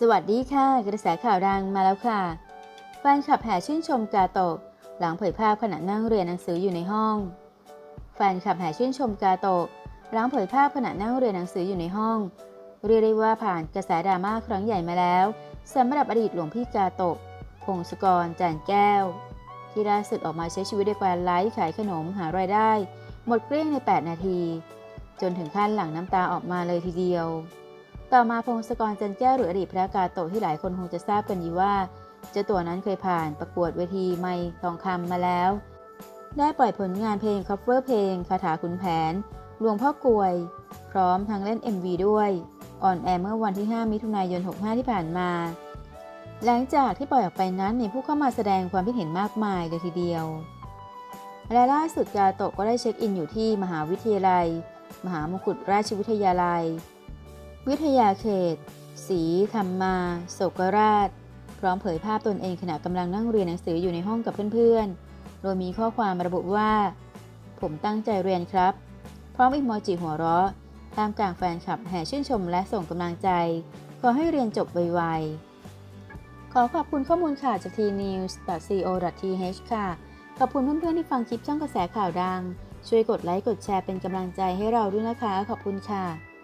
สวัสดีค่ะ กระแสข่าวดังมาแล้วค่ะ แฟนคลับแห่ชื่นชมกาโตะหลังเผยภาพขณะนั่งเรียนหนังสืออยู่ในห้อง แฟนคลับแห่ชื่นชมกาโตะหลังเผยภาพขณะนั่งเรียนหนังสืออยู่ในห้อง เรียกได้ว่าผ่านกระแสดราม่าครั้งใหญ่มาแล้วสำหรับอดีตหลวงพี่กาโตะพงศกรจันแก้ว ที่ล่าสุดออกมาใช้ชีวิตด้วยการไลฟ์ขายขนมหารายได้ หมดเกลี้ยงใน 8 นาที จนถึงขั้นหลั่งน้ำตาออกมาเลยทีเดียว ต่อมาพงศกรจันแก้วหรืออดีตพระกาโตะที่หลายคนคงจะทราบกันดีว่าเจ้าตัวนั้นเคยผ่านประกวดเวทีไมค์ทองคำมาแล้ว ได้ปล่อยผลงานเพลง cover เพลงคาถาขุนแผนหลวงพ่อกลวย พร้อมทั้งเล่น MV ด้วยออนแอร์เมื่อวันที่ 5 มิถุนายน 65 ที่ผ่านมา หลังจากที่ปล่อยออกไปนั้นมีผู้เข้ามาแสดงความคิดเห็นมากมายเลยทีเดียว และล่าสุดกาโตะก็ได้เช็คอินอยู่ที่มหาวิทยาลัย มหามงกุฎราชวิทยาลัย วิทยาเขตศรีธรรมาโศกราช พร้อมเผยภาพตนเองขณะกำลังนั่งเรียนหนังสืออยู่ในห้องกับเพื่อนๆ โดยมีข้อความระบุว่า ผมตั้งใจเรียนครับ พร้อมอีโมจิหัวเราะท่ามกลางแฟนคลับแห่ชื่นชมและส่งกำลังใจ ขอให้เรียนจบไวๆ ขอขอบคุณข้อมูลข่าวจาก tnews.co.th ค่ะ ขอบคุณเพื่อนๆที่ฟังคลิปช่องกระแสข่าวดัง ช่วยกดไลค์กดแชร์เป็นกำลังใจให้เราด้วยนะคะ ขอบคุณค่ะ